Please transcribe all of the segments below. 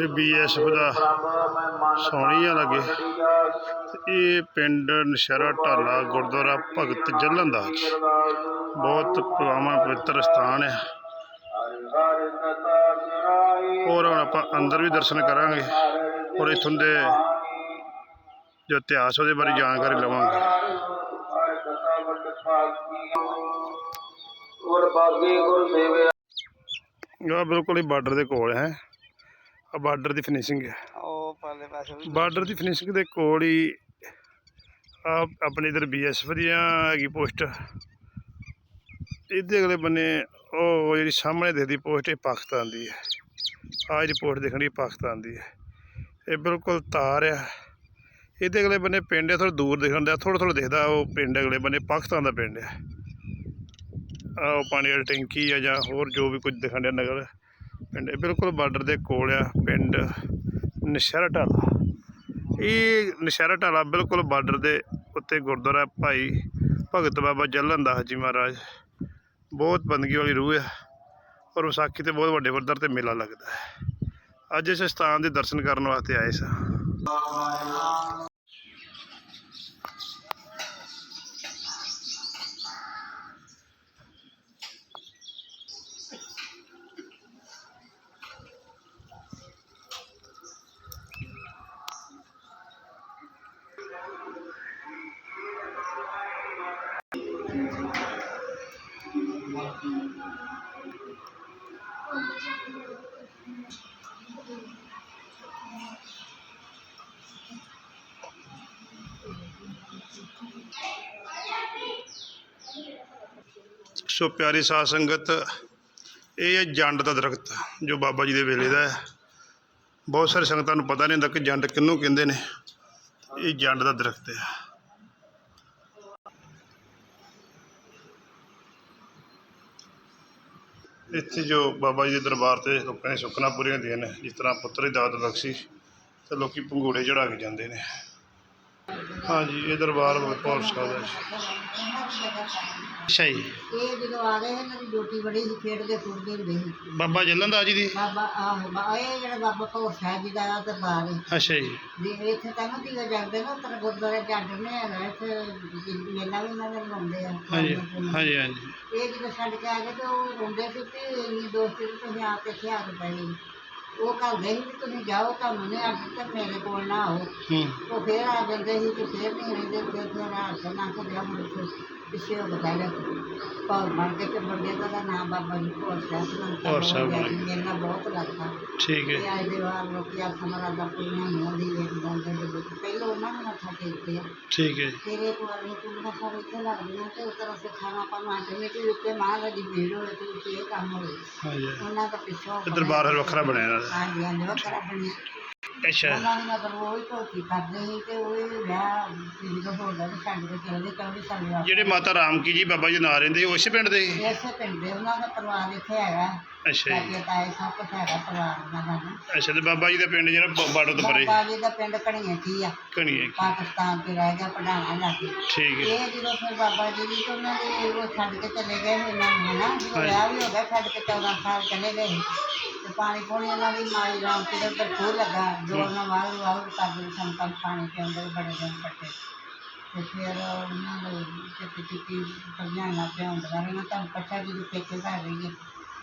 ਇਹ BSF ਦਾ ਸੋਹਣੀਆਂ ਲੱਗੇ। ਇਹ ਪਿੰਡ ਨਸ਼ਹਿਰਾ ਢਾਲਾ ਗੁਰਦੁਆਰਾ ਭਗਤ ਜਲੰਦਾਜ ਬਹੁਤ ਪੁਰਾਣਾ ਪਵਿੱਤਰ ਸਥਾਨ ਹੈ ਔਰ ਹੁਣ ਆਪਾਂ ਅੰਦਰ ਵੀ ਦਰਸ਼ਨ ਕਰਾਂਗੇ। ਔਰ ਇਥੋਂ ਦੇ ਜੋ ਇਤਿਹਾਸ ਉਹਦੇ ਬਾਰੇ ਜਾਣਕਾਰੀ ਲਵਾਂਗੇ। ਆਹ ਬਿਲਕੁਲ ਹੀ ਬਾਰਡਰ ਦੇ ਕੋਲ ਹੈ। ਆ ਬਾਰਡਰ ਦੀ ਫਿਨਿਸ਼ਿੰਗ ਹੈ। ਉਹ ਪਾਲੇ ਪਾਸੇ ਬਾਰਡਰ ਦੀ ਫਿਨਿਸ਼ਿੰਗ ਦੇ ਕੋਲ ਹੀ ਆ ਆਪਣੇ ਇਧਰ ਬੀਐਸਐਫ ਦੀਆਂ ਹੈਗੀ ਪੋਸਟ। ਇਹਦੇ ਅਗਲੇ ਬੰਨੇ ਉਹ ਜਿਹੜੀ ਸਾਹਮਣੇ ਦੇਖਦੀ ਪੋਸਟ ਇਹ ਪਾਕਿਸਤਾਨ ਦੀ ਹੈ। ਆਹ ਜਿਹੜੀ ਪੋਸਟ ਦਿਖਣ ਦੀ ਪਾਕਿਸਤਾਨ ਦੀ ਹੈ। ਇਹ ਬਿਲਕੁਲ ਤਾਰ ਆ ਇਹਦੇ ਅਗਲੇ ਬੰਨੇ ਪਿੰਡ ਹੈ ਥੋੜਾ ਦੂਰ ਦਿਖਣ ਦਾ ਥੋੜਾ ਥੋੜਾ ਦਿਖਦਾ ਉਹ ਪਿੰਡ ਅਗਲੇ ਬੰਨੇ, ਪਾਕਿਸਤਾਨ ਦਾ ਪਿੰਡ ਹੈ। ਆਹ ਉਹ ਪਾਣੀ ਵਾਲੀ ਟੈਂਕੀ ਆ ਜਾਂ ਹੋਰ ਜੋ ਵੀ ਕੁਝ ਦਿਖਣ ਡਿਆ ਨਗਰ, ਪਿੰਡ ਬਿਲਕੁਲ ਬਾਰਡਰ ਦੇ ਕੋਲ ਆ, ਪਿੰਡ ਨਸ਼ਹਿਰਾ ਢਾਲਾ। ਇਹ ਨਸ਼ਹਿਰਾ ਢਾਲਾ ਬਿਲਕੁਲ ਬਾਰਡਰ ਦੇ ਉੱਤੇ ਗੁਰਦੁਆਰਾ ਭਾਈ ਭਗਤ ਬਾਬਾ ਜਲਨ ਦਾਸ ਜੀ ਮਹਾਰਾਜ, ਬਹੁਤ ਬੰਦਗੀ ਵਾਲੀ ਰੂਹ ਆ ਔਰ ਵਿਸਾਖੀ ਤੇ ਬਹੁਤ ਵੱਡੇ ਪੱਧਰ ਤੇ ਮੇਲਾ ਲੱਗਦਾ ਹੈ। ਅੱਜ ਇਸ ਸਥਾਨ ਦੇ ਦਰਸ਼ਨ ਕਰਨ ਵਾਸਤੇ ਆਏ ਸਾਂ। ਸੋ ਪਿਆਰੀ ਸਾਧ ਸੰਗਤ, ਇਹ ਹੈ ਜੰਡ ਦਾ ਦਰਖਤ, ਜੋ ਬਾਬਾ ਜੀ ਦੇ ਵੇਲੇ ਦਾ ਹੈ। ਬਹੁਤ ਸਾਰੇ ਸੰਗਤਾਂ ਨੂੰ ਪਤਾ ਨਹੀਂ ਹੁੰਦਾ ਕਿ ਜੰਡ ਕਿਹਨੂੰ ਕਹਿੰਦੇ ਨੇ। ਇਹ ਜੰਡ ਦਾ ਦਰਖਤ ਹੈ। ਇੱਥੇ ਜੋ ਬਾਬਾ ਜੀ ਦੇ ਦਰਬਾਰ ਤੇ ਲੋਕਾਂ ਦੀਆਂ ਸੁੱਖਨਾ ਪੂਰੀਆਂ ਹੁੰਦੀਆਂ ਨੇ, ਜਿਸ ਤਰ੍ਹਾਂ ਪੁੱਤਰ ਦੀ ਦਾਤ ਬਖਸ਼ੀ ਤੇ ਲੋਕੀ ਪੰਗੂੜੇ ਚੜਾ ਕੇ ਜਾਂਦੇ ਨੇ। ਹਾਂਜੀ ਇਹ ਦਰਬਾਰ ਬਹੁਤ ਸਾਹਿਬ ਦਾ ਅੱਛਾ ਜੀ। ਇਹ ਜਦੋਂ ਆ ਗਏ ਇਹਨਾਂ ਦੀ ਡਿਊਟੀ ਬੜੀ ਸੀ ਖੇਡਦੇ ਖੁੱਡਦੇ ਹੁੰਦੇ ਸੀ। ਬਾਬਾ ਜਲੰਦਾ ਜੀ ਦੀ? ਬਾਬਾ ਆਹੋ ਬਾ- ਇਹ ਜਿਹੜਾ ਬਾਬਾ ਭਗਤ ਸਾਹਿਬ ਜੀ ਦਾ ਆ ਦਰਬਾਰ ਹੈ। ਅੱਛਾ ਜੀ। ਵੀ ਇੱਥੇ ਤਾਂ ਨਾ ਦੀਵਾ ਜਾਂਦੇ ਨਾ ਉੱਤਰ ਗੁਰਦੁਆਰੇ ਜੱਟ ਨੇ ਹੈਗਾ ਇੱਥੇ ਮੇਲਾ ਵੀ ਉਹਨਾਂ ਦੇ ਲਾਉਂਦੇ ਆ। ਹਾਂਜੀ ਹਾਂਜੀ ਹਾਂਜੀ। ਇਹ ਜਦੋਂ ਛੱਡ ਕੇ ਆ ਗਏ ਤੇ ਉਹ ਰੋਂਦੇ ਸੀ ਕਿ ਇੰਨੀ ਦੋਸਤੀ ਤੇ ਤੁਸੀਂ ਆ ਕੇ ਇੱਥੇ ਆ ਕੇ ਪਏ ਉਹ ਕਹਿੰਦੇ ਸੀ ਵੀ ਤੁਸੀਂ ਜਾਓ ਤੁਹਾਨੂੰ ਨਹੀਂ ਅੱਜ ਤੱਕ ਮੇਰੇ ਕੋਲ ਨਾ ਆਓ। ਹੂੰ। ਉਹ ਫੇਰ ਆ ਜਾਂਦੇ ਸੀ ਤੇ ਫੇਰ ਨਹੀਂ ਰਹਿੰਦੇ ਤੇ ਫਿਰ ਆ ਕੇ ਨਾ ਕੇ ਮੁੜ ਕੇ। ਪਿੱਛੇ ਹੋ ਗਏ ਪਾਉ ਬਣ ਕੇ ਤੇ ਬੰਦੇ ਦਾ ਤਾਂ ਨਾਮ ਬਾਬਾ ਜੀ ਕੋਲ ਸਾਹਿਬ ਭੋਰ ਸਾਹਿਬ ਬਣ ਗਿਆ। ਮੇਲਾ ਬਹੁਤ ਲੱਗਦਾ ਠੀਕ ਤੇ ਹੈ ਅੱਜ ਦੇ ਵਾਰ ਲੋਕੀ ਆ ਸਮਰਾ ਦਾ ਕੁੜੀਆਂ ਨੂੰ ਦੀ ਵੇਖ ਜਾਂਦੇ ਦੇ ਵਿੱਚ ਪਹਿਲਾਂ ਉਹਨਾਂ ਨੂੰ ਮੱਥਾ ਟੇਕਦੇ ਆ ਠੀਕ ਹੈ। ਫਿਰ ਇੱਕ ਵਾਰ ਇਹ ਕੁੜੀਆਂ ਸਾਰੇ ਇੱਥੇ ਲੱਗਦੀਆਂ ਤੇ ਉਸ ਤਰ੍ਹਾਂ ਸਿੱਖਾਂ ਆਪਾਂ ਨੂੰ ਆਂਦੇ ਨੇ ਕਿ ਉੱਤੇ ਮਹਾਰਾਜ ਦੀ ਭੀੜ ਹੋਵੇ ਤੇ ਉੱਤੇ ਇਹ ਕੰਮ ਹੋਵੇ। ਹਾਂਜੀ। ਉਹਨਾਂ ਦਾ ਪਿੱਛੋਂ ਦਰਬਾਰ ਵੱਖਰਾ ਬਣਿਆ ਦਾ। ਹਾਂਜੀ ਹਾਂਜੀ ਵੱਖਰਾ ਬਣਿਆ। ਅੱਛਾ। ਉਹਨਾਂ ਨੂੰ ਮਤਲਬ ਉਹ ਹੀ ਧੋਤੀ ਕਰਦੇ ਸੀ ਤੇ ਉਹ ਹੀ ਵਿਆਹ ਜਦੋਂ ਹੋ ਗਿਆ ਤੇ ਛੱਡ ਕੇ ਚਲੇ ਗਏ ਚੌਵੀ ਸਾਲ ਬਾਅਦ ਜਿਹੜੇ ਮਾਤਾ ਰਾਮ ਕੀ ਜੀ ਬਾਬਾ ਜੀ ਨਾਲ ਰਹਿੰਦੇ ਉਹ ਇਸੇ ਪਿੰਡ ਦੇ? ਸੀ? ਇਸੇ ਪਿੰਡ ਦੇ ਉਹਨਾਂ ਦਾ ਪਰਿਵਾਰ ਇੱਥੇ ਹੈਗਾ। ਅੱਛਾ ਜੀ। ਚਾਚੇ ਤਾਏ ਸਭ ਕੁਛ ਹੈਗਾ ਪਰਿਵਾਰ ਉਹਨਾਂ ਦਾ ਨਾ। ਅੱਛਾ ਤੇ ਬਾਬਾ ਜੀ ਦਾ ਪਿੰਡ ਜਿਹੜਾ ਬ- ਬਾਰਡਰ ਤੋਂ ਪਰੇ। ਬਾਬਾ ਜੀ ਦਾ ਪਿੰਡ ਕਣੀਏ ਕੀ ਆ। ਕਣੀਏ ਪਾਕਿਸਤਾਨ ਤੇ ਰਹਿ ਗਿਆ ਪੜਾਣਾ ਲੱਗੇ ਠੀਕ ਹੈ। ਇਹ ਜਦੋਂ ਫਿਰ ਬਾਬਾ ਜੀ ਦੀ ਤੇ ਉਹਨਾਂ ਦੇ ਉਹ ਛੱਡ ਕੇ ਚਲੇ ਗਏ ਸੀ ਇਹਨਾਂ ਨੂੰ ਹਨਾ? ਜਦੋਂ ਹਾਂਜੀ। ਵਿਆਹ ਵੀ ਹੋ ਗਿਆ ਛੱਡ ਕੇ 14 ਸਾਲ ਚਲੇ ਗਏ ਸੀ। ਤੇ ਪਾਣੀ ਪੂਣੀ ਉਹਨਾਂ ਦੀ ਮਾਈ ਰਾਮ ਜੀ ਦੇ ਉੱਪਰ ਖੂਹ ਲੱਗਾ। ਜੋ ਉਹਨਾਂ ਵਾਹ ਵਾਹ ਕਰਦੇ ਸੰਤਾਂ ਨੂੰ ਪਾਣੀ ਪਿਆਉਂਦੇ ਬੜੇ ਦਿਨ ਕੱਟੇ। ਤੇ ਫਿਰ ਉਹਨਾਂ ਦੇ ਕਿਤੇ ਕਿਤੇ ਪਰਜਾਣਾ ਪਿਆਉਂਦਾ ਰਹਿਣਾ ਤਾਂ ਪੱਛਾ ਜੀ ਦੇ ਪੇਕੇ ਘਰ ਰਹੀਏ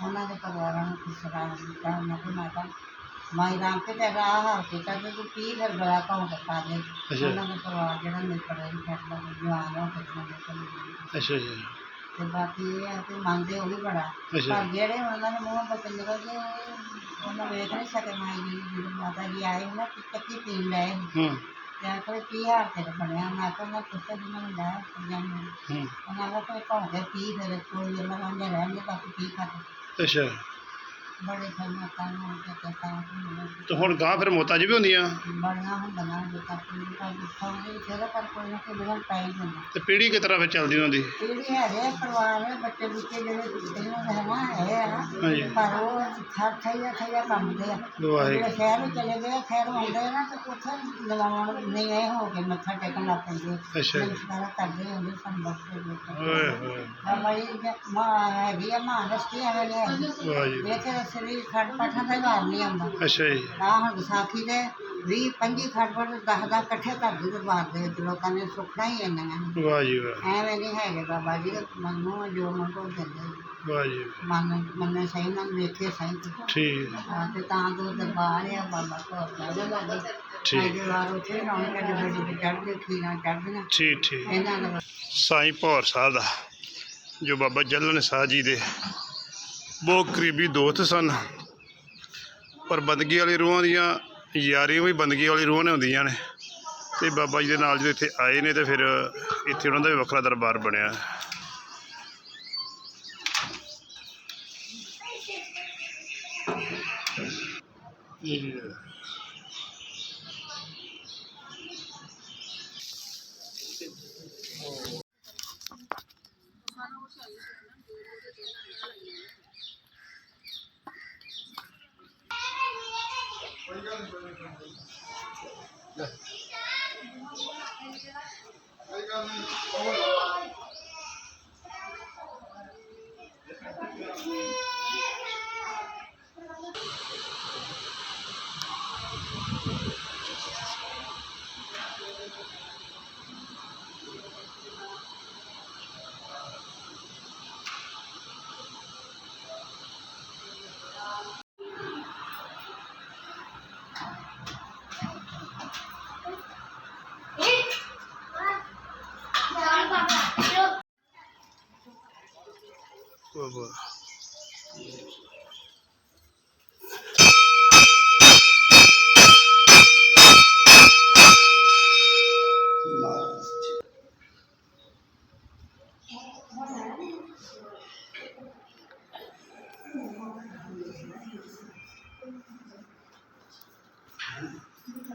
ਉਹਨਾਂ ਦੇ ਪਰਿਵਾਰਾਂ ਨੂੰ ਕਿਸ ਤਰ੍ਹਾਂ ਦਿੱਤਾ ਉਹਨਾਂ ਦੇ ਮਾਤਾ ਮਾਈ ਰਾਮ ਤੇ ਤੇਰਾ ਆਹ ਹਾਲ ਕੀਤਾ ਤੇ ਕੀ ਫਿਰ ਬੜਾ ਕੌਣ ਕਰ ਲੈ। ਉਹਨਾਂ ਦਾ ਪਰਿਵਾਰ ਜਿਹੜਾ ਨਿਕਲ ਰਿਹਾ ਫੈਸਲਾ ਜਵਾਨ ਹੋ ਕੇ ਨਿਕਲ ਅੱਛਾ ਜੀ। ਤੇ ਬਾਕੀ ਇਹ ਆ ਕਿ ਮੰਨਦੇ ਉਹ ਵੀ ਬੜਾ। ਅੱਛਾ। ਪਰ ਜਿਹੜੇ ਉਹਨਾਂ ਦੇ ਮੂੰਹ ਤੋਂ ਗਏ ਉਹ- ਉਹਨਾਂ ਵੇਖ ਨਹੀਂ ਸਕੇ ਮਾਈ ਜੀ ਜਦੋਂ ਮਾਤਾ ਜੀ ਆਏ ਨਾ ਕਿ ਕੱਚੀ ਪੀਣ ਲਏ ਹੂੰ। ਤੇ ਆਖਰ ਕੀ ਹਾਲ ਤੇਰੇ ਬਣਿਆ? ਮੈਂ ਕਿਹਾ ਮੈਂ ਪੁੱਛਿਆ ਜਿਨ੍ਹਾਂ ਨੂੰ ਲਾਇਆ ਪੰਜਾਂ ਨੂੰ। ਹੂੰ। ਉਹਨਾਂ ਦਾ ਕੋਈ ਕੇ ਪੀ ਫਿਰ ਕੋਈ ਉਹਨਾਂ ਰਹਿਣਗੇ ਬਾਕੀ ਕੀ ਖਾਤੇ ਅੱਛਾ। ਬੜੇ ਤੇ ਹੁਣ ਗਾਂ ਫਿਰ ਮੌਤਾਂ ਜੀ ਵੀ ਹੁੰਦੀਆਂ? ਬੜੀਆਂ ਹੁੰਦੀਆਂ ਜੋ ਕਾਪੀ ਦਾ ਸੌਂਦੇ ਫਿਰ ਪਰ ਕੋਈ ਨਾ ਕੋਈ ਦਿਨ ਪੈ ਹੀ ਜਾਂਦਾ ਤੇ ਪੀੜੀ ਕਿਸ ਤਰ੍ਹਾਂ ਫਿਰ ਚੱਲਦੀ ਉਹਨਾਂ ਦੀ? ਪੀੜੀ ਹੈਗੇ ਪਰਿਵਾਰ ਹੈ ਬੱਚੇ ਬੁੱਚੇ ਜਿਹੜੇ ਇਹਨਾਂ ਦੇ ਹਨਾ ਹੈ ਆ ਹਾਂਜੀ। ਪਰ ਉਹ ਹਰ ਥਈਆ ਥਈਆ ਕੰਮ ਦੇ ਆ। ਵਾਹਿਗੁਰੂ। ਜਿਹੜੇ ਸ਼ਹਿਰ ਨੂੰ ਚਲੇ ਗਏ ਖੈਰ ਆਉਂਦੇ ਆ ਨਾ ਤੇ ਉੱਥੇ ਲਗਾਉਣ ਨਹੀਂ ਇਹ ਹੋ ਕੇ ਮੱਥਾ ਟੇਕਣ ਲੱਗ ਪੈਂਦੇ ਅੱਛਾ ਜੀ। ਨਮਸਕਾਰ ਕਰਦੇ ਹੁੰਦੇ ਬਖਸ਼ੇ ਦੇ ਓਏ ਹੋਏ। ਮਾਂ ਹੈਗੀ ਆ ਮਾਂ ਰਸਤੀ ਵਾਹ ਜੀ ਸਰੀਰ ਖੜ ਪਠਾਂ ਦਾ ਵਾਰ ਨਹੀਂ ਆਉਂਦਾ। ਅੱਛਾ ਜੀ। ਆ ਹੁਣ ਵਿਸਾਖੀ ਦੇ 20 25 ਖੜ ਪਟ 10 10 ਇਕੱਠੇ ਕਰ ਦੂ ਦਰਬਾਰ ਦੇ ਵਿੱਚ ਲੋਕਾਂ ਨੇ ਸੁੱਖਣਾ ਹੀ ਇੰਨੀਆਂ ਵਾਹ ਜੀ ਵਾਹ। ਐਵੇਂ ਨਹੀਂ ਹੈਗੇ ਬਾਬਾ ਜੀ ਮੰਨੋ ਜੋ ਮੰਗੋ ਦਿੰਦੇ ਵਾਹ ਜੀ ਮਨ ਮੰਨੇ ਸਹੀ ਨਾਲ ਵੇਖੇ ਸਹੀ। ਤੇ ਠੀਕ। ਹਾਂ ਤੇ ਤਾਂ ਦੋ ਦਰਬਾਰ ਆ ਬਾਬਾ ਕੋਲ ਲੱਗੇ ਲੱਗੇ ਠੀਕ। ਅੱਜ ਵਾਰ ਉੱਥੇ ਰੌਣਕਾਂ ਦੇ ਬੜੀ ਚੜ੍ਹਦੇ ਖੀਰਾਂ ਚੜ੍ਹਦੀਆਂ। ਠੀਕ ਠੀਕ। ਇਹਨਾਂ ਦਾ ਸਾਈਂ ਭੌਰ ਸਾਹਿਬ ਦਾ ਜੋ ਬਾਬਾ ਜੱਲਨ ਸਾਹ ਜੀ ਦੇ ਬਹੁਤ ਕਰੀਬੀ ਦੋਸਤ ਸਨ। ਪਰ ਬੰਦਗੀ ਵਾਲੀ ਰੂਹਾਂ ਦੀਆਂ ਯਾਰੀਆਂ ਵੀ ਬੰਦਗੀ ਵਾਲੀ ਰੂਹਾਂ ਨੇ ਹੁੰਦੀਆਂ ਨੇ। ਤੇ ਬਾਬਾ ਜੀ ਦੇ ਨਾਲ ਜਦੋਂ ਇੱਥੇ ਆਏ ਨੇ ਤੇ ਫਿਰ ਇੱਥੇ ਉਹਨਾਂ ਦਾ ਵੀ ਵੱਖਰਾ ਦਰਬਾਰ ਬਣਿਆ। ਵਾਹ ਵਾਹ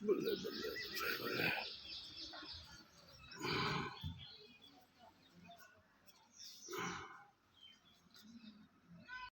Bla, bla, bla, bla.